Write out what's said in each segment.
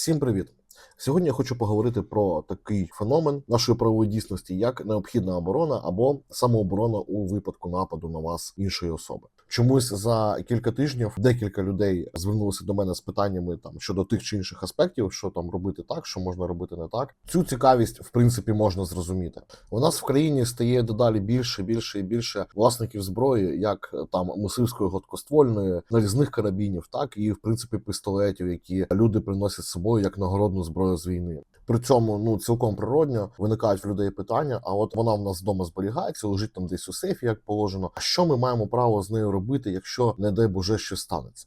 Всім привіт! Сьогодні я хочу поговорити про такий феномен нашої правової дійсності, як необхідна оборона або самооборона у випадку нападу на вас іншої особи. Чомусь за кілька тижнів декілька людей звернулися до мене з питаннями там щодо тих чи інших аспектів, що там робити так, що можна робити не так. Цю цікавість в принципі можна зрозуміти. У нас в країні стає дедалі більше, більше і більше власників зброї, як там мисливської гладкоствольної, нарізних карабінів, так і в принципі пістолетів, які люди приносять з собою як нагородну зброю з війни. При цьому ну цілком природньо виникають в людей питання: а от вона в нас вдома зберігається, лежить там десь у сейфі, як положено. А що ми маємо право з нею робити, якщо не дай Боже щось станеться?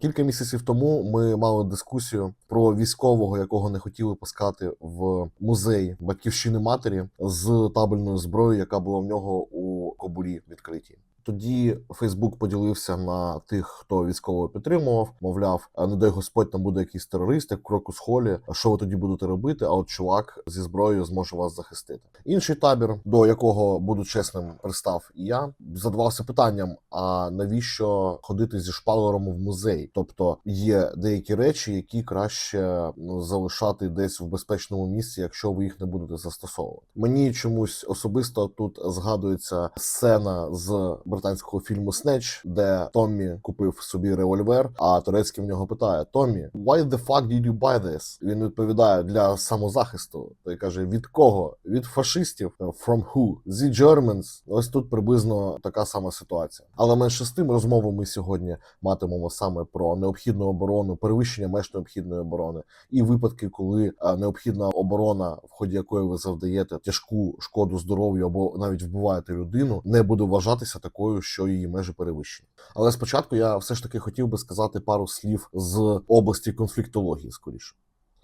Кілька місяців тому ми мали дискусію про військового, якого не хотіли пускати в музей батьківщини матері з табельною зброєю, яка була в нього у кобурі відкритій. Тоді Фейсбук поділився на тих, хто військово підтримував, мовляв, не дай Господь там буде якийсь терорист, як кроку з холі. Що ви тоді будете робити? А от чувак зі зброєю зможе вас захистити. Інший табір, до якого буду чесним, пристав і я задавався питанням: а навіщо ходити зі шпалером в музей? Тобто є деякі речі, які краще ну, залишати десь в безпечному місці, якщо ви їх не будете застосовувати. Мені чомусь особисто тут згадується сцена з британського фільму Снеч, де Томмі купив собі револьвер, а турецький в нього питає: Томмі, why the fuck did you buy this? Він відповідає для самозахисту. Той каже: від кого? Від фашистів? From who? The Germans. Ось тут приблизно така сама ситуація. Але менше з тим розмову ми сьогодні матимемо саме про необхідну оборону, перевищення меж необхідної оборони і випадки, коли е, необхідна оборона, в ході якої ви завдаєте тяжку шкоду здоров'ю або навіть вбиваєте людину, не буде вважатися такою, що її межі перевищені. Але спочатку я все ж таки хотів би сказати пару слів з області конфліктології, скоріше.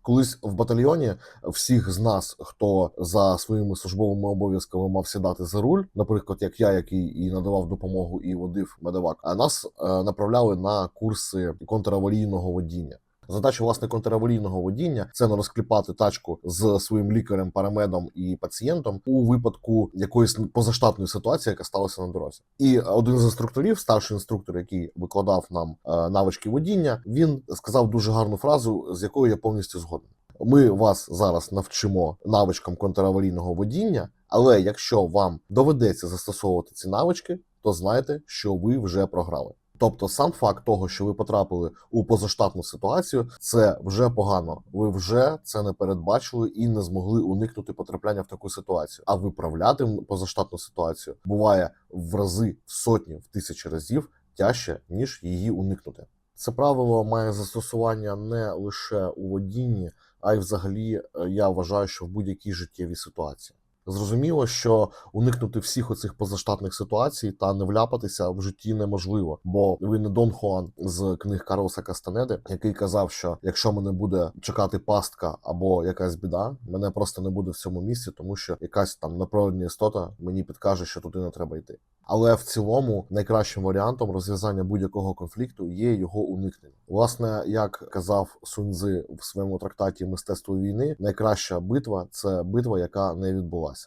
Колись в батальйоні всіх з нас, хто за своїми службовими обов'язками мав сідати за руль, наприклад, як я, який і надавав допомогу і водив медовак, а нас е, направляли на курси контраварійного водіння. Задача власне контраварійного водіння це не розкліпати тачку з своїм лікарем, парамедом і пацієнтом у випадку якоїсь позаштатної ситуації, яка сталася на дорозі. І один з інструкторів, старший інструктор, який викладав нам е, навички водіння, він сказав дуже гарну фразу, з якою я повністю згоден. Ми вас зараз навчимо навичкам контраварійного водіння, але якщо вам доведеться застосовувати ці навички, то знайте, що ви вже програли. Тобто, сам факт того, що ви потрапили у позаштатну ситуацію, це вже погано. Ви вже це не передбачили і не змогли уникнути потрапляння в таку ситуацію. А виправляти позаштатну ситуацію буває в рази, в сотні, в тисячі разів тяжче ніж її уникнути. Це правило має застосування не лише у водінні, а й взагалі е, я вважаю, що в будь-якій життєвій ситуації. Зрозуміло, що уникнути всіх оцих позаштатних ситуацій та не вляпатися в житті неможливо, бо ви не Дон Хуан з книг Карлоса Кастанеди, який казав, що якщо мене буде чекати пастка або якась біда, мене просто не буде в цьому місці, тому що якась там напровідна істота мені підкаже, що туди не треба йти. Але в цілому найкращим варіантом розв'язання будь-якого конфлікту є його уникнення. Власне, як казав Суньцзи в своєму трактаті Мистецтво війни, найкраща битва це битва, яка не відбулася.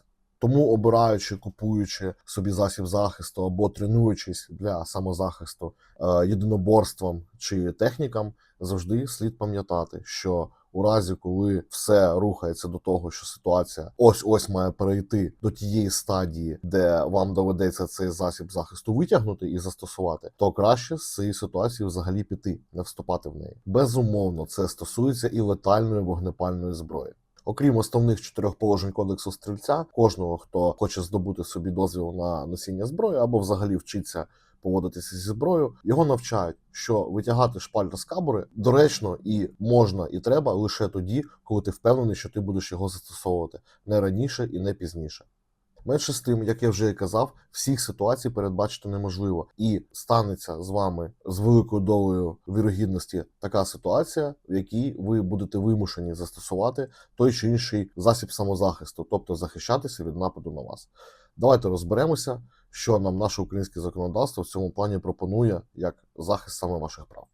Тому, обираючи, купуючи собі засіб захисту або тренуючись для самозахисту е, єдиноборством чи технікам, завжди слід пам'ятати, що у разі, коли все рухається до того, що ситуація ось ось має перейти до тієї стадії, де вам доведеться цей засіб захисту витягнути і застосувати, то краще з цієї ситуації взагалі піти, не вступати в неї. Безумовно, це стосується і летальної вогнепальної зброї. Окрім основних чотирьох положень кодексу стрільця, кожного, хто хоче здобути собі дозвіл на носіння зброї або взагалі вчиться поводитися зі зброєю, його навчають, що витягати шпаль з кабури доречно і можна, і треба лише тоді, коли ти впевнений, що ти будеш його застосовувати не раніше і не пізніше. Менше з тим, як я вже і казав, всіх ситуацій передбачити неможливо, і станеться з вами з великою долею вірогідності така ситуація, в якій ви будете вимушені застосувати той чи інший засіб самозахисту, тобто захищатися від нападу на вас. Давайте розберемося, що нам наше українське законодавство в цьому плані пропонує як захист саме ваших прав.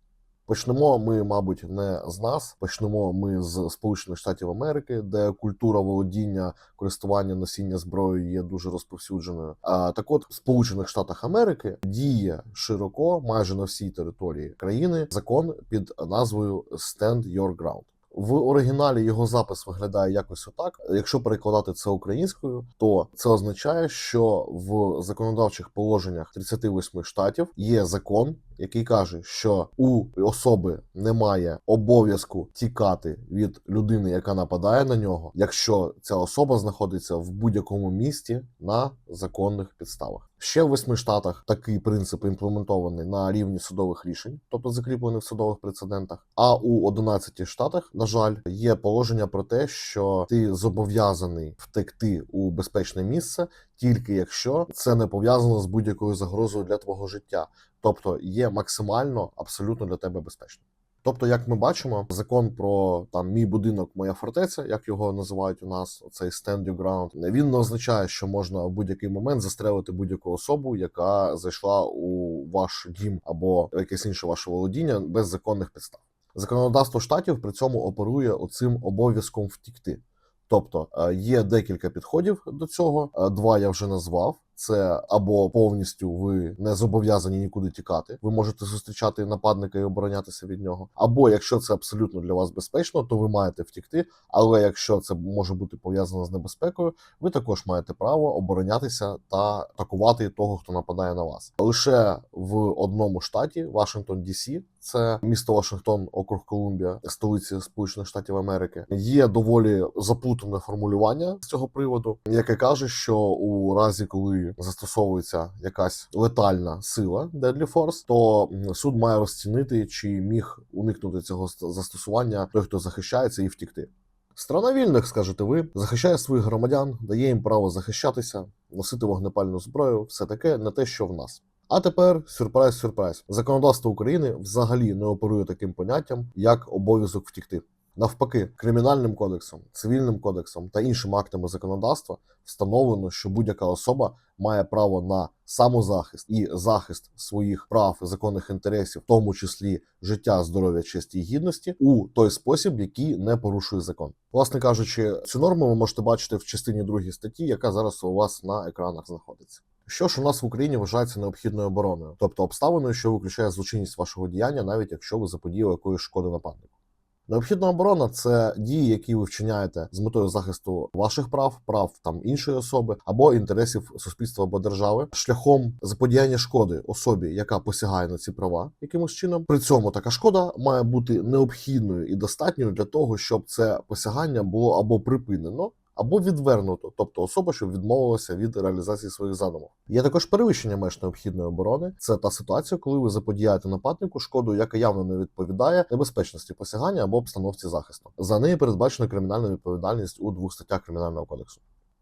Почнемо ми, мабуть, не з нас. Почнемо ми з Сполучених Штатів Америки, де культура володіння, користування носіння зброєю є дуже розповсюдженою. А так, от в Сполучених Штатах Америки діє широко, майже на всій території країни, закон під назвою Stand Your Ground. В оригіналі його запис виглядає якось отак. Якщо перекладати це українською, то це означає, що в законодавчих положеннях 38 штатів є закон, який каже, що у особи немає обов'язку тікати від людини, яка нападає на нього, якщо ця особа знаходиться в будь-якому місті на законних підставах. Ще в восьми штатах такий принцип імплементований на рівні судових рішень, тобто закріплений в судових прецедентах. А у 11 штатах, на жаль, є положення про те, що ти зобов'язаний втекти у безпечне місце, тільки якщо це не пов'язано з будь-якою загрозою для твого життя, тобто є максимально абсолютно для тебе безпечно. Тобто, як ми бачимо, закон про там мій будинок, моя фортеця, як його називають у нас, цей stand your ground, він не означає, що можна в будь-який момент застрелити будь-яку особу, яка зайшла у ваш дім або якесь інше ваше володіння без законних підстав. Законодавство штатів при цьому оперує оцим обов'язком втікти. Тобто е, є декілька підходів до цього. Е, Два я вже назвав. Це або повністю ви не зобов'язані нікуди тікати. Ви можете зустрічати нападника і оборонятися від нього. Або якщо це абсолютно для вас безпечно, то ви маєте втікти. Але якщо це може бути пов'язано з небезпекою, ви також маєте право оборонятися та атакувати того, хто нападає на вас. Лише в одному штаті, Вашингтон Дісі, це місто Вашингтон, округ Колумбія, столиці Сполучених Штатів Америки. Є доволі заплутане формулювання з цього приводу, яке каже, що у разі, коли застосовується якась летальна сила Deadly Force, то суд має розцінити, чи міг уникнути цього застосування той, хто захищається, і втікти. Страна вільних, скажете ви, захищає своїх громадян, дає їм право захищатися, носити вогнепальну зброю, все таке не те, що в нас. А тепер сюрприз, сюрприз. Законодавство України взагалі не оперує таким поняттям, як обов'язок втікти. Навпаки, кримінальним кодексом, цивільним кодексом та іншими актами законодавства встановлено, що будь-яка особа має право на самозахист і захист своїх прав і законних інтересів, в тому числі життя, здоров'я, честі і гідності, у той спосіб, який не порушує закон. Власне кажучи, цю норму ви можете бачити в частині 2 статті, яка зараз у вас на екранах знаходиться. Що ж у нас в Україні вважається необхідною обороною, тобто обставиною, що виключає злочинність вашого діяння, навіть якщо ви заподіяли якоїсь шкоди нападнику. Необхідна оборона це дії, які ви вчиняєте з метою захисту ваших прав, прав там іншої особи або інтересів суспільства або держави, шляхом заподіяння шкоди особі, яка посягає на ці права якимось чином. При цьому така шкода має бути необхідною і достатньою для того, щоб це посягання було або припинено. Або відвернуто, тобто особа, що відмовилася від реалізації своїх задумів. Є також перевищення меж необхідної оборони. Це та ситуація, коли ви заподіяєте нападнику шкоду, яка явно не відповідає небезпечності посягання або обстановці захисту. За неї передбачена кримінальна відповідальність у двох статтях кримінального кодексу.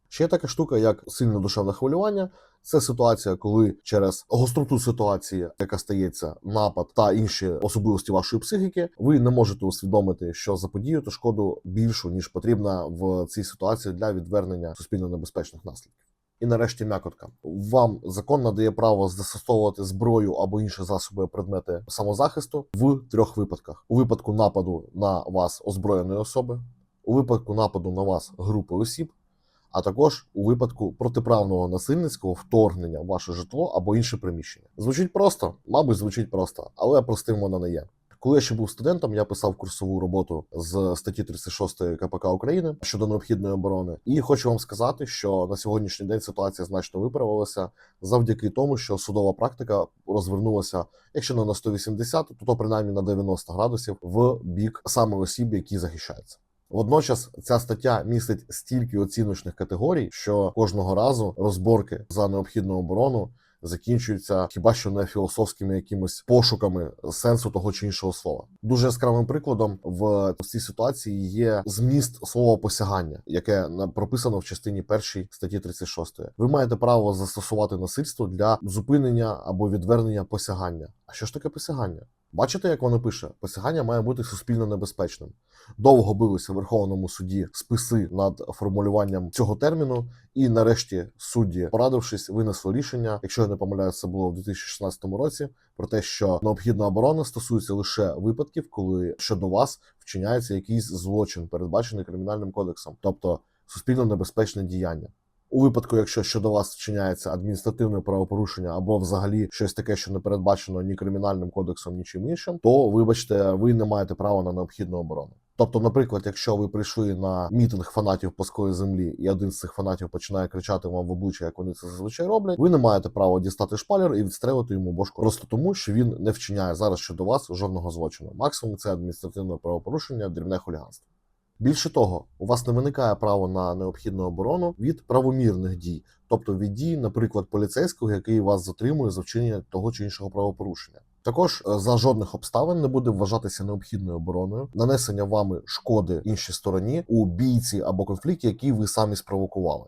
Ще така штука, як сильне душевне хвилювання. Це ситуація, коли через гостроту ситуації, яка стається, напад та інші особливості вашої психіки, ви не можете усвідомити, що заподіюєте шкоду більшу ніж потрібна в цій ситуації для відвернення суспільно небезпечних наслідків. І нарешті м'якотка. Вам закон надає право застосовувати зброю або інші засоби предмети самозахисту в трьох випадках: у випадку нападу на вас озброєної особи, у випадку нападу на вас групи осіб, а також у випадку протиправного насильницького вторгнення в ваше житло або інше приміщення. Звучить просто, мабуть, звучить просто, але простим воно не є. Коли я ще був студентом, я писав курсову роботу з статті 36 КПК України щодо необхідної оборони. І хочу вам сказати, що на сьогоднішній день ситуація значно виправилася завдяки тому, що судова практика розвернулася, якщо не на 180, то, то принаймні на 90 градусів в бік саме осіб, які захищаються. Водночас ця стаття містить стільки оціночних категорій, що кожного разу розборки за необхідну оборону закінчуються хіба що не філософськими якимись пошуками сенсу того чи іншого слова. Дуже яскравим прикладом в цій ситуації є зміст слова посягання, яке прописано в частині першій статті 36. Ви маєте право застосувати насильство для зупинення або відвернення посягання. А що ж таке посягання? Бачите, як воно пише? Посягання має бути суспільно небезпечним. Довго билися в Верховному суді списи над формулюванням цього терміну, і нарешті судді, порадившись, винесли рішення, якщо я не помиляюся, це було в 2016 році, про те, що необхідна оборона стосується лише випадків, коли щодо вас вчиняється якийсь злочин, передбачений кримінальним кодексом, тобто суспільно небезпечне діяння. У випадку, якщо щодо вас вчиняється адміністративне правопорушення або взагалі щось таке, що не передбачено ні кримінальним кодексом, ні чим іншим, то вибачте, ви не маєте права на необхідну оборону. Тобто, наприклад, якщо ви прийшли на мітинг фанатів плоскої землі, і один з цих фанатів починає кричати вам в обличчя, як вони це зазвичай роблять, ви не маєте права дістати шпалер і відстрелити йому бошку просто тому, що він не вчиняє зараз щодо вас жодного злочину. Максимум це адміністративне правопорушення, дрібне хуліганство. Більше того, у вас не виникає право на необхідну оборону від правомірних дій, тобто від дій, наприклад, поліцейського, який вас затримує за вчинення того чи іншого правопорушення. Також е, за жодних обставин не буде вважатися необхідною обороною нанесення вами шкоди іншій стороні у бійці або конфлікті, який ви самі спровокували.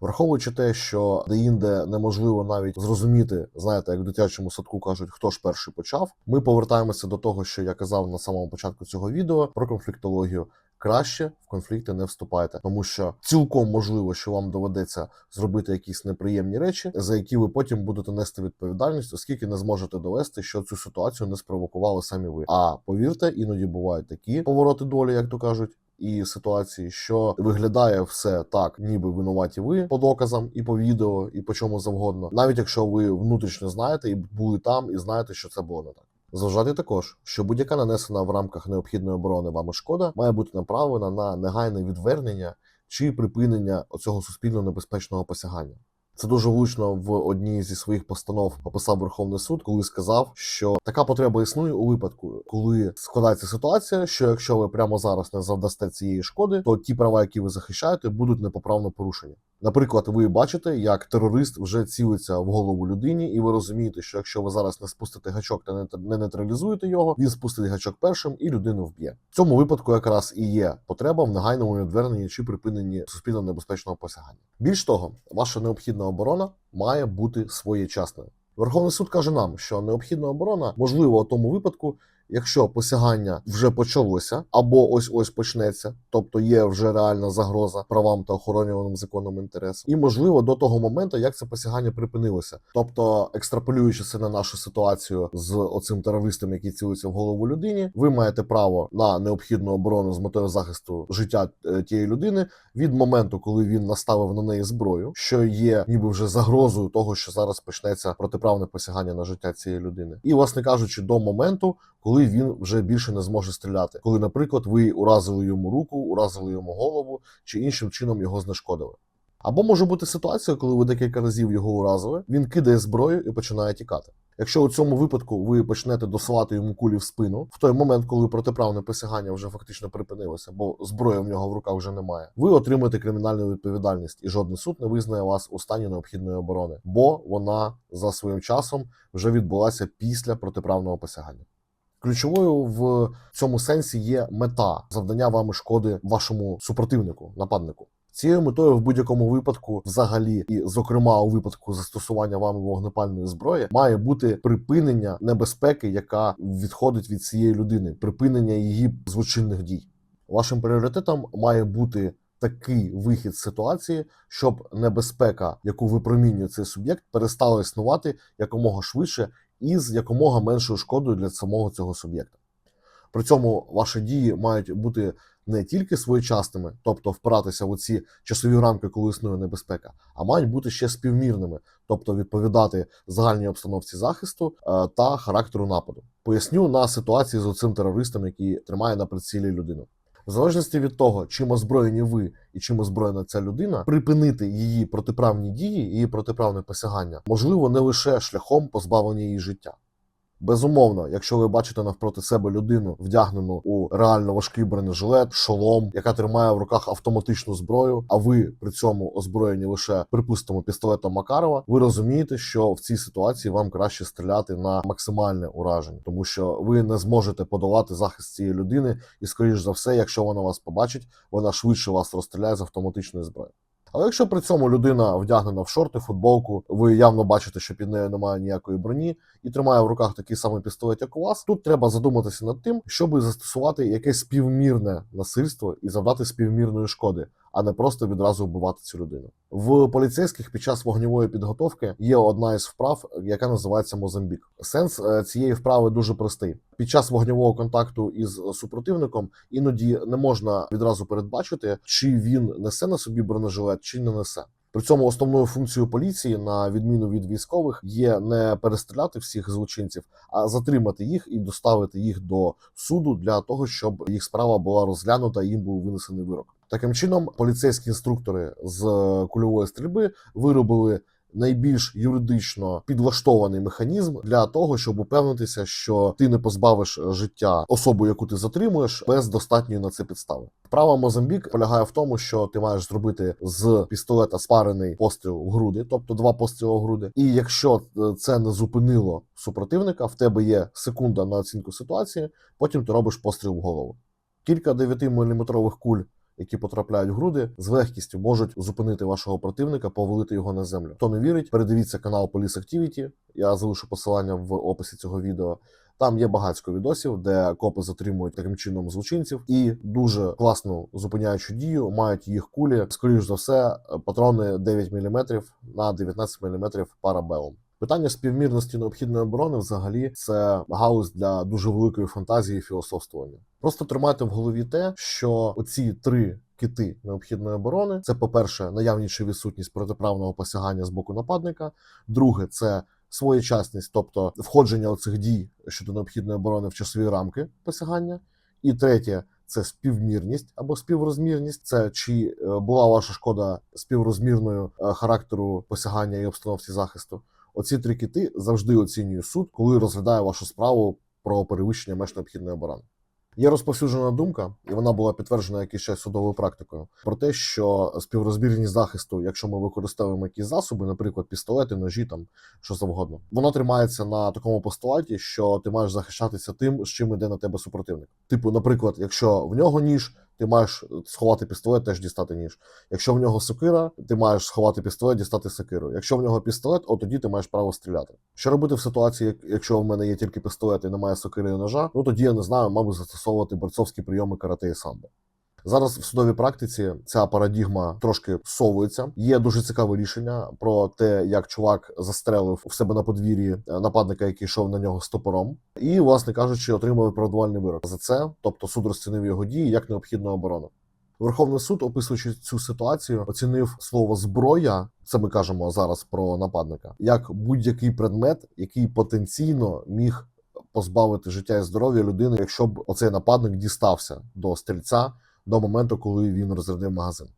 Враховуючи те, що деінде неможливо навіть зрозуміти, знаєте, як в дитячому садку кажуть, хто ж перший почав. Ми повертаємося до того, що я казав на самому початку цього відео про конфліктологію. Краще в конфлікти не вступайте, тому що цілком можливо, що вам доведеться зробити якісь неприємні речі, за які ви потім будете нести відповідальність, оскільки не зможете довести, що цю ситуацію не спровокували самі ви. А повірте, іноді бувають такі повороти долі, як то кажуть. І ситуації, що виглядає все так, ніби винуваті ви по доказам, і по відео, і по чому завгодно, навіть якщо ви внутрішньо знаєте і були там, і знаєте, що це було не так. Зважати також, що будь-яка нанесена в рамках необхідної оборони вами шкода має бути направлена на негайне відвернення чи припинення оцього суспільно небезпечного посягання. Це дуже влучно в одній зі своїх постанов описав Верховний суд, коли сказав, що така потреба існує у випадку, коли складається ситуація, що якщо ви прямо зараз не завдасте цієї шкоди, то ті права, які ви захищаєте, будуть непоправно порушені. Наприклад, ви бачите, як терорист вже цілиться в голову людині, і ви розумієте, що якщо ви зараз не спустите гачок та не- не нейтралізуєте його, він спустить гачок першим і людину вб'є. В цьому випадку якраз і є потреба в негайному відверненні чи припиненні суспільно небезпечного посягання. Більш того, ваша необхідна оборона має бути своєчасною. Верховний суд каже нам, що необхідна оборона можлива у тому випадку, якщо посягання вже почалося або ось ось почнеться, тобто є вже реальна загроза правам та охоронюваним законом інтересам, і можливо до того моменту, як це посягання припинилося. Тобто, екстраполюючи на нашу ситуацію з оцим терористом, який цілиться в голову людині, ви маєте право на необхідну оборону з метою захисту життя е, тієї людини від моменту, коли він наставив на неї зброю, що є ніби вже загрозою того, що зараз почнеться протиправне посягання на життя цієї людини, і власне кажучи, до моменту, коли він вже більше не зможе стріляти, коли, наприклад, ви уразили йому руку, уразили йому голову чи іншим чином його знешкодили. Або може бути ситуація, коли ви декілька разів його уразили, він кидає зброю і починає тікати. Якщо у цьому випадку ви почнете досилати йому кулі в спину, в той момент, коли протиправне посягання вже фактично припинилося, бо зброї в нього в руках вже немає, ви отримаєте кримінальну відповідальність, і жодний суд не визнає вас у стані необхідної оборони, бо вона за своїм часом вже відбулася після протиправного посягання. Ключовою в цьому сенсі є мета завдання вами шкоди вашому супротивнику, нападнику. Цією метою в будь-якому випадку, взагалі, і зокрема у випадку застосування вами вогнепальної зброї, має бути припинення небезпеки, яка відходить від цієї людини, припинення її злочинних дій. Вашим пріоритетом має бути такий вихід з ситуації, щоб небезпека, яку випромінює цей суб'єкт, перестала існувати якомога швидше і з якомога меншою шкодою для самого цього суб'єкта. При цьому ваші дії мають бути не тільки своєчасними, тобто впиратися в ці часові рамки, коли існує небезпека, а мають бути ще співмірними, тобто відповідати загальній обстановці захисту е, та характеру нападу. Поясню на ситуації з оцим терористом, який тримає на прицілі людину. В залежності від того, чим озброєні ви і чим озброєна ця людина, припинити її протиправні дії, її протиправне посягання можливо не лише шляхом позбавлення її життя. Безумовно, якщо ви бачите навпроти себе людину, вдягнену у реально важкий бронежилет, шолом, яка тримає в руках автоматичну зброю, а ви при цьому озброєні лише припустимо пістолетом Макарова, ви розумієте, що в цій ситуації вам краще стріляти на максимальне ураження, тому що ви не зможете подолати захист цієї людини, і скоріш за все, якщо вона вас побачить, вона швидше вас розстріляє з автоматичної зброї. Але якщо при цьому людина вдягнена в шорти, футболку, ви явно бачите, що під нею немає ніякої броні, і тримає в руках такий самий пістолет, як у вас, тут треба задуматися над тим, щоб застосувати якесь співмірне насильство і завдати співмірної шкоди, а не просто відразу вбивати цю людину. В поліцейських під час вогньової підготовки є одна із вправ, яка називається Мозамбік. Сенс е, цієї вправи дуже простий. Під час вогньового контакту із супротивником іноді не можна відразу передбачити, чи він несе на собі бронежилет, чи не несе. При цьому основною функцією поліції, на відміну від військових, є не перестріляти всіх злочинців, а затримати їх і доставити їх до суду для того, щоб їх справа була розглянута і їм був винесений вирок. Таким чином, поліцейські інструктори з кульової стрільби виробили найбільш юридично підлаштований механізм для того, щоб упевнитися, що ти не позбавиш життя особу, яку ти затримуєш, без достатньої на це підстави. Права Мозамбік полягає в тому, що ти маєш зробити з пістолета спарений постріл в груди, тобто два постріли в груди. І якщо е, це не зупинило супротивника, в тебе є секунда на оцінку ситуації, потім ти робиш постріл в голову. Кілька 9-мм куль які потрапляють в груди, з легкістю можуть зупинити вашого противника, повалити його на землю. Хто не вірить, передивіться канал Police Activity, Я залишу посилання в описі цього відео. Там є багатько відосів, де копи затримують таким чином злочинців, і дуже класну зупиняючу дію мають їх кулі. Скоріш за все, патрони 9 мм на 19 мм парабелом. Питання співмірності необхідної оборони взагалі це галузь для дуже великої фантазії і філософствування. Просто тримайте в голові те, що оці три кити необхідної оборони це, по-перше, наявність чи відсутність протиправного посягання з боку нападника. Друге, це своєчасність, тобто входження оцих дій щодо необхідної оборони в часові рамки посягання. І третє це співмірність або співрозмірність. Це чи е, була ваша шкода співрозмірною е, характеру посягання і обстановці захисту. Оці три кити завжди оцінює суд, коли розглядає вашу справу про перевищення меж необхідної оборони. Є розповсюджена думка, і вона була підтверджена якийсь час судовою практикою, про те, що співрозмірність захисту, якщо ми використовуємо якісь засоби, наприклад, пістолети, ножі, там що завгодно, вона тримається на такому постулаті, що ти маєш захищатися тим, з чим іде на тебе супротивник. Типу, наприклад, якщо в нього ніж, ти маєш сховати пістолет, теж дістати ніж. Якщо в нього сокира, ти маєш сховати пістолет, дістати сокиру. Якщо в нього пістолет, от тоді ти маєш право стріляти. Що робити в ситуації, якщо в мене є тільки пістолет і немає сокири і ножа? Ну тоді я не знаю, мабуть, застосовувати борцовські прийоми карате і самбо. Зараз в судовій практиці ця парадігма трошки совується. Є дуже цікаве рішення про те, як чувак застрелив в себе на подвір'ї е, нападника, який йшов на нього з топором, і, власне кажучи, отримав виправдувальний вирок за це. Тобто суд розцінив його дії як необхідну оборону. Верховний суд, описуючи цю ситуацію, оцінив слово зброя. Це ми кажемо зараз про нападника, як будь-який предмет, який потенційно міг позбавити життя і здоров'я людини, якщо б оцей нападник дістався до стрільця до моменту, коли він розрядив магазин.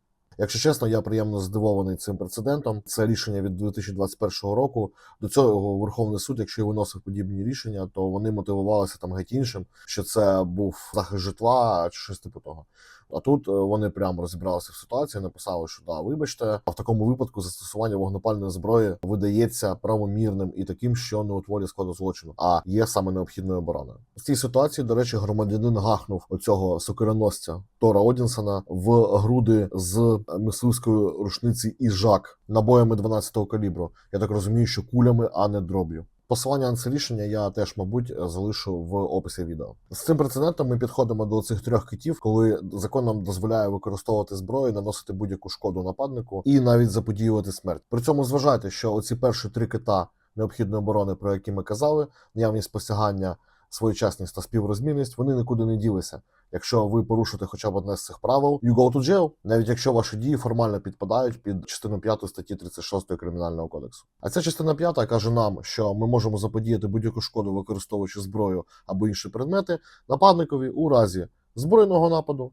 Якщо чесно, я приємно здивований цим прецедентом. Це рішення від 2021 року. До цього Верховний суд, якщо і виносив подібні рішення, то вони мотивувалися там геть іншим, що це був захист житла чи щось типу того. А тут е, вони прямо розібралися в ситуації, написали, що да, вибачте, а в такому випадку застосування вогнепальної зброї видається правомірним і таким, що не утворює складу злочину, а є саме необхідною обороною. В цій ситуації, до речі, громадянин гахнув оцього сокироносця Тора Одінсона в груди з мисливської рушниці і жак набоями 12-го калібру. Я так розумію, що кулями, а не дроб'ю. Посилання на це рішення я теж, мабуть, залишу в описі відео. З цим прецедентом ми підходимо до цих трьох китів, коли закон нам дозволяє використовувати зброю, наносити будь-яку шкоду нападнику і навіть заподіювати смерть. При цьому зважайте, що оці перші три кита необхідної оборони, про які ми казали, наявність посягання, своєчасність та співрозмірність, вони нікуди не ділися. Якщо ви порушите хоча б одне з цих правил, you go to jail, навіть якщо ваші дії формально підпадають під частину 5 статті 36 кримінального кодексу. А ця частина 5 каже нам, що ми можемо заподіяти будь-яку шкоду, використовуючи зброю або інші предмети, нападникові у разі збройного нападу,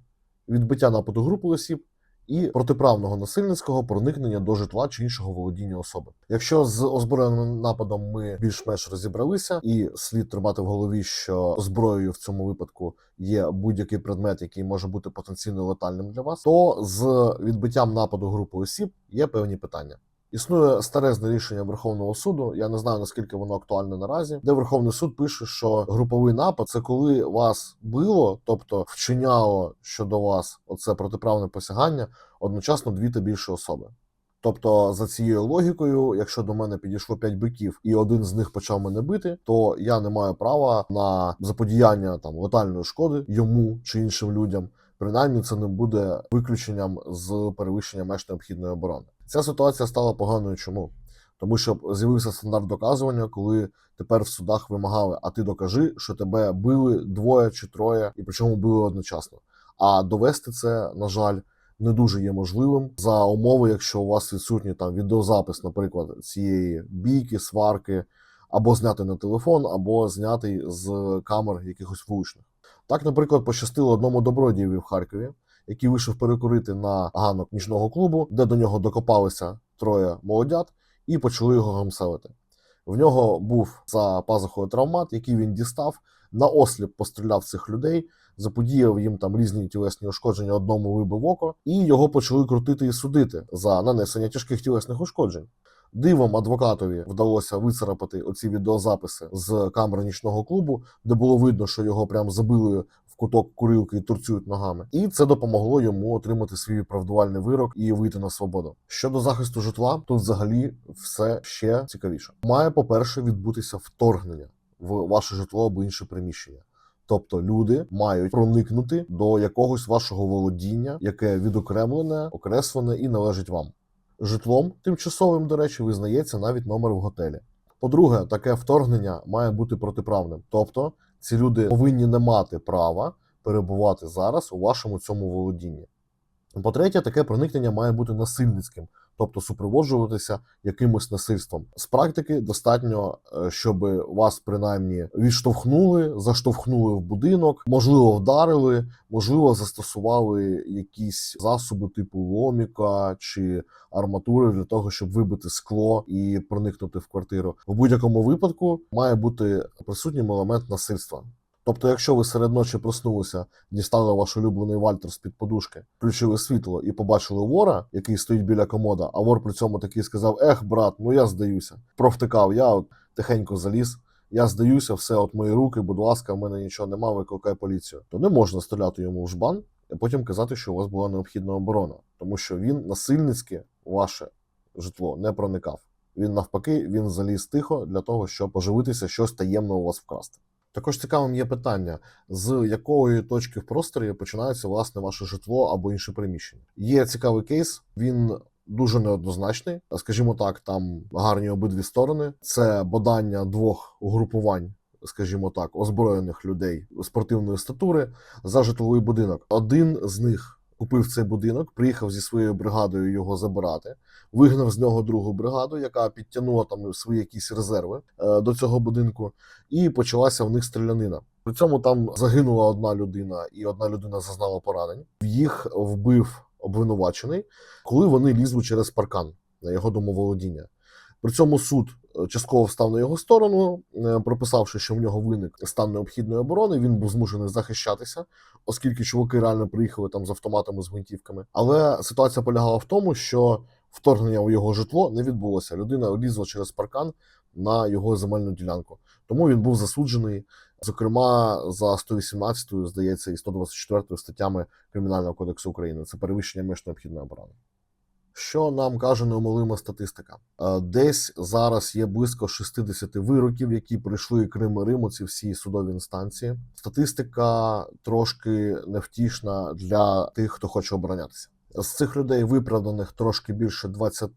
відбиття нападу групи осіб і протиправного насильницького проникнення до житла чи іншого володіння особи. Якщо з озброєним нападом ми більш-менш розібралися, і слід тримати в голові, що зброєю в цьому випадку є будь-який предмет, який може бути потенційно летальним для вас, то з відбиттям нападу групи осіб є певні питання. Існує старезне рішення Верховного суду. Я не знаю наскільки воно актуальне наразі, де Верховний суд пише, що груповий напад це коли вас било, тобто вчиняло щодо вас оце протиправне посягання одночасно дві та більше особи. Тобто, за цією логікою, якщо до мене підійшло п'ять биків, і один з них почав мене бити, то я не маю права на заподіяння там летальної шкоди йому чи іншим людям. Принаймні, це не буде виключенням з перевищення меж необхідної оборони. Ця ситуація стала поганою. Чому? Тому що з'явився стандарт доказування, коли тепер в судах вимагали, а ти докажи, що тебе били двоє чи троє, і причому били одночасно. А довести це, на жаль, не дуже є можливим за умови, якщо у вас відсутній там відеозапис, наприклад, цієї бійки, сварки, або знятий на телефон, або знятий з камер якихось вуличних. Так, наприклад, пощастило одному добродієві в Харкові, який вийшов перекурити на ганок нічного клубу, де до нього докопалися троє молодят і почали його гамселити. В нього був за пазухою травмат, який він дістав, на осліп постріляв цих людей, заподіяв їм там різні тілесні ушкодження, одному вибив око, і його почали крутити і судити за нанесення тяжких тілесних ушкоджень. Дивом адвокатові вдалося вицарапати оці відеозаписи з камери нічного клубу, де було видно, що його прям забили куток курилки і турцюють ногами. І це допомогло йому отримати свій виправдувальний вирок і вийти на свободу. Щодо захисту житла, тут взагалі все ще цікавіше. Має, по-перше, відбутися вторгнення в ваше житло або інше приміщення. Тобто люди мають проникнути до якогось вашого володіння, яке відокремлене, окреслене і належить вам. Житлом тимчасовим, до речі, визнається навіть номер в готелі. По-друге, таке вторгнення має бути протиправним. Тобто, ці люди повинні не мати права перебувати зараз у вашому цьому володінні. По-третє, таке проникнення має бути насильницьким, тобто супроводжуватися якимось насильством. З практики достатньо, е, щоб вас принаймні відштовхнули, заштовхнули в будинок, можливо, вдарили, можливо, застосували якісь засоби типу ломіка чи арматури для того, щоб вибити скло і проникнути в квартиру. В будь-якому випадку має бути присутнім елемент насильства. Тобто, якщо ви серед ночі проснулися, дістали ваш улюблений Вальтер з під подушки, включили світло і побачили вора, який стоїть біля комода, а вор при цьому такий сказав: Ех, брат, ну я здаюся. Провтикав, я от тихенько заліз. Я здаюся, все от мої руки, будь ласка, в мене нічого нема, викликай поліцію. То не можна стріляти йому в жбан, а потім казати, що у вас була необхідна оборона, тому що він насильницьки ваше житло не проникав. Він навпаки, він заліз тихо для того, щоб поживитися щось таємно у вас вкрасти. Також цікавим є питання, з якої точки в просторі починається власне ваше житло або інше приміщення. Є цікавий кейс, він дуже неоднозначний. Скажімо так, там гарні обидві сторони. Це бодання двох угрупувань, скажімо так, озброєних людей спортивної статури за житловий будинок. Один з них купив цей будинок, приїхав зі своєю бригадою його забирати, вигнав з нього другу бригаду, яка підтягнула там свої якісь резерви е, до цього будинку, і почалася в них стрілянина. При цьому там загинула одна людина, і одна людина зазнала поранень. Їх вбив обвинувачений, коли вони лізли через паркан на його домоволодіння. При цьому суд е, частково встав на його сторону, е, прописавши, що в нього виник стан необхідної оборони. Він був змушений захищатися, оскільки чуваки реально приїхали там з автоматами з гвинтівками. Але ситуація полягала в тому, що вторгнення у його житло не відбулося. Людина лізла через паркан на його земельну ділянку. Тому він був засуджений, зокрема за 118, здається, і 124 статтями Кримінального кодексу України. Це перевищення меж необхідної оборони. Що нам каже неумолима статистика? Е, Десь зараз є близько 60 вироків, які пройшли Крим і Рим, ці всі судові інстанції. Статистика трошки невтішна для тих, хто хоче оборонятися. З цих людей виправданих трошки більше 20,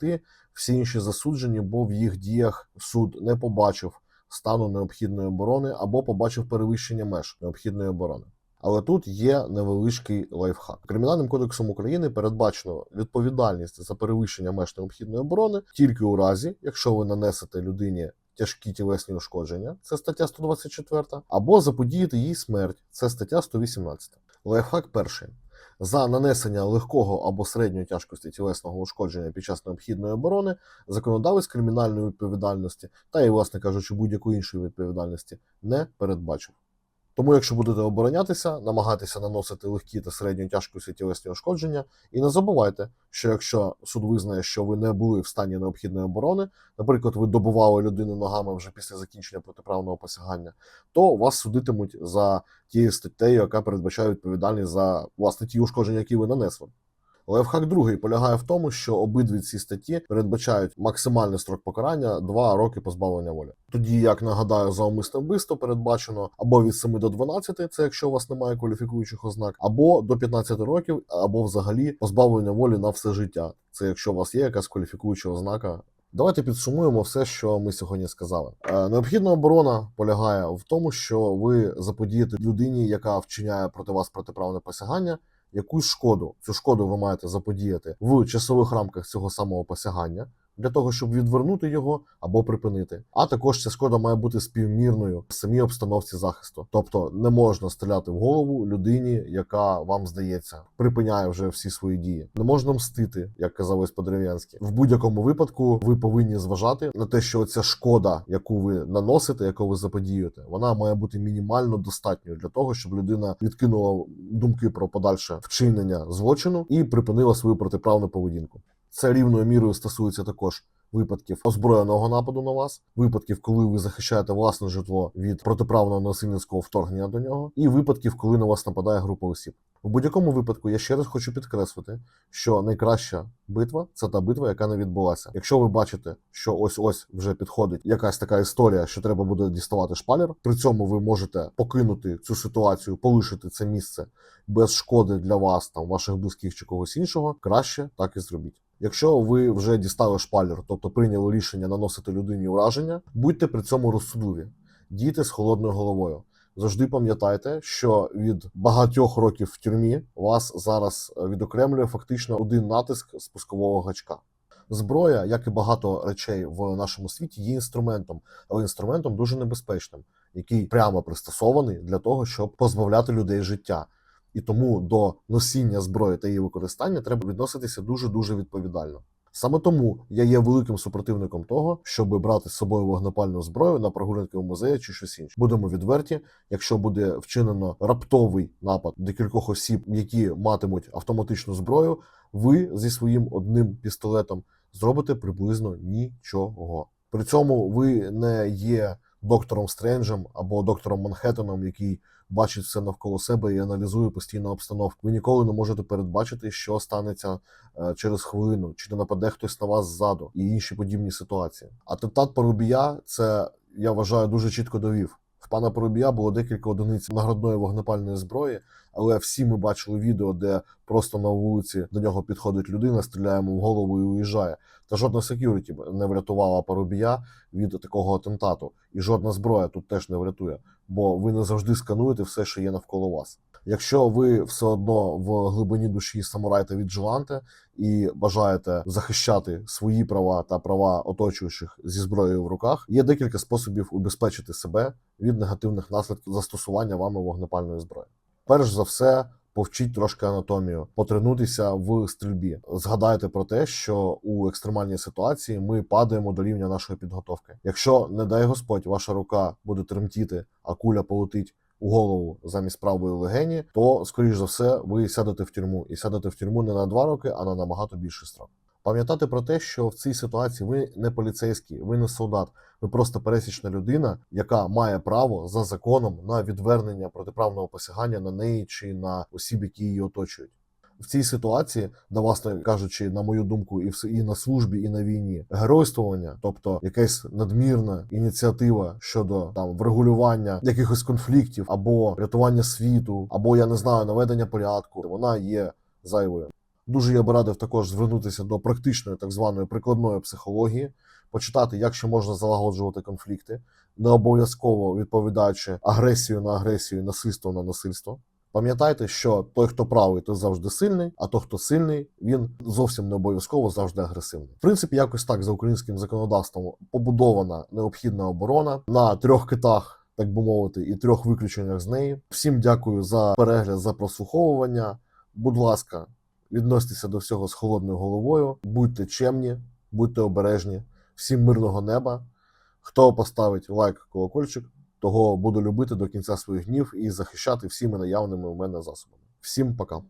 всі інші засуджені, бо в їх діях суд не побачив стану необхідної оборони або побачив перевищення меж необхідної оборони. Але тут є невеличкий лайфхак. Кримінальним кодексом України передбачено відповідальність за перевищення меж необхідної оборони тільки у разі, якщо ви нанесете людині тяжкі тілесні ушкодження, це стаття 124, або заподіяти їй смерть, це стаття 118. Лайфхак перший. За нанесення легкого або середньої тяжкості тілесного ушкодження під час необхідної оборони законодавець кримінальної відповідальності та і, власне кажучи, будь-якої іншої відповідальності не передбачив. Тому, якщо будете оборонятися, намагатися наносити легкі та середньої тяжкості тілесні ушкодження, і не забувайте, що якщо суд визнає, що ви не були в стані необхідної оборони, наприклад, ви добували людину ногами вже після закінчення протиправного посягання, то вас судитимуть за тією статтею, яка передбачає відповідальність за власне ті ушкодження, які ви нанесли. Лайфхак другий полягає в тому, що обидві ці статті передбачають максимальний строк покарання 2 роки позбавлення волі. Тоді, як нагадаю, за умисне вбивство передбачено або від 7 до 12, це якщо у вас немає кваліфікуючих ознак, або до 15 років, або взагалі позбавлення волі на все життя. Це якщо у вас є якась кваліфікуюча ознака. Давайте підсумуємо все, що ми сьогодні сказали. Е, Необхідна оборона полягає в тому, що ви заподієте людині, яка вчиняє проти вас протиправне посягання, якусь шкоду. Цю шкоду ви маєте заподіяти в часових рамках цього самого посягання. Для того щоб відвернути його або припинити, а також ця шкода має бути співмірною в самій обстановці захисту, тобто не можна стріляти в голову людині, яка вам здається припиняє вже всі свої дії. Не можна мстити, як казав ось по-дерев'янськи. В будь-якому випадку ви повинні зважати на те, що ця шкода, яку ви наносите, яку ви заподіюєте, вона має бути мінімально достатньою для того, щоб людина відкинула думки про подальше вчинення злочину і припинила свою протиправну поведінку. Це рівною мірою стосується також випадків озброєного нападу на вас, випадків, коли ви захищаєте власне житло від протиправного насильницького вторгнення до нього, і випадків, коли на вас нападає група осіб. В будь-якому випадку я ще раз хочу підкреслити, що найкраща битва це та битва, яка не відбулася. Якщо ви бачите, що ось ось вже підходить якась така історія, що треба буде діставати шпалер. При цьому ви можете покинути цю ситуацію, полишити це місце без шкоди для вас, там ваших близьких чи когось іншого. Краще так і зробіть. Якщо ви вже дістали шпалер, тобто прийняли рішення наносити людині ураження, будьте при цьому розсудливі, дійте з холодною головою. Завжди пам'ятайте, що від багатьох років в тюрмі вас зараз відокремлює фактично один натиск спускового гачка. Зброя, як і багато речей в нашому світі, є інструментом, але інструментом дуже небезпечним, який прямо пристосований для того, щоб позбавляти людей життя. І тому до носіння зброї та її використання треба відноситися дуже дуже відповідально. Саме тому я є великим супротивником того, щоб брати з собою вогнепальну зброю на прогулянки в музеї чи щось інше. Будемо відверті, якщо буде вчинено раптовий напад декількох осіб, які матимуть автоматичну зброю, ви зі своїм одним пістолетом зробите приблизно нічого. При цьому ви не є доктором Стренджем або доктором Манхеттеном, який бачить все навколо себе і аналізує постійно обстановку. Ви ніколи не можете передбачити, що станеться е, через хвилину, чи не нападе хтось на вас ззаду і інші подібні ситуації. Атентат Парубія це я вважаю дуже чітко довів. В пана Парубія було декілька одиниць наградної вогнепальної зброї, але всі ми бачили відео, де просто на вулиці до нього підходить людина, стріляє йому в голову і уїжджає. Та жодна секюріті не врятувала Парубія від такого атентату, і жодна зброя тут теж не врятує, бо ви не завжди скануєте все, що є навколо вас. Якщо ви все одно в глибині душі самурай та віджиланте і бажаєте захищати свої права та права оточуючих зі зброєю в руках, є декілька способів убезпечити себе від негативних наслідків застосування вами вогнепальної зброї. Перш за все, повчіть трошки анатомію, потренуйтеся в стрільбі. Згадайте про те, що у екстремальній ситуації ми падаємо до рівня нашої підготовки. Якщо, не дай Господь, ваша рука буде тремтіти, а куля полетить у голову замість правої легені, то скоріш за все ви сядете в тюрму і сядете в тюрму не на два роки, а на набагато більший строк. Пам'ятати про те, що в цій ситуації ви не поліцейський, ви не солдат, ви просто пересічна людина, яка має право за законом на відвернення протиправного посягання на неї чи на осіб, які її оточують. В цій ситуації, да, власне кажучи, на мою думку, і все і на службі, і на війні геройствування, тобто якась надмірна ініціатива щодо там врегулювання якихось конфліктів або рятування світу, або я не знаю наведення порядку, вона є зайвою. Дуже я би радив також звернутися до практичної так званої прикладної психології, почитати, як ще можна залагоджувати конфлікти, не обов'язково відповідаючи агресію на агресію, насильство на насильство. Пам'ятайте, що той, хто правий, той завжди сильний, а той, хто сильний, він зовсім не обов'язково завжди агресивний. В принципі, якось так за українським законодавством побудована необхідна оборона на трьох китах, так би мовити, і трьох виключеннях з неї. Всім дякую за перегляд, за прослуховування. Будь ласка, відносьтеся до всього з холодною головою, будьте чемні, будьте обережні. Всім мирного неба. Хто поставить лайк, колокольчик, того буду любити до кінця своїх днів і захищати всіми наявними у мене засобами. Всім пока.